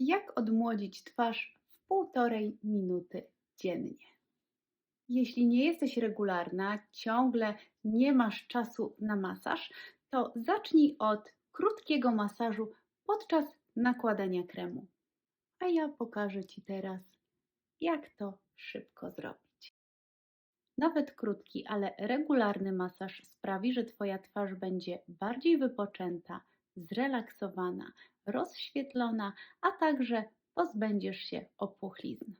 Jak odmłodzić twarz w półtorej minuty dziennie? Jeśli nie jesteś regularna, ciągle nie masz czasu na masaż, to zacznij od krótkiego masażu podczas nakładania kremu. A ja pokażę Ci teraz, jak to szybko zrobić. Nawet krótki, ale regularny masaż sprawi, że Twoja twarz będzie bardziej wypoczęta, zrelaksowana, rozświetlona, a także pozbędziesz się opuchlizn.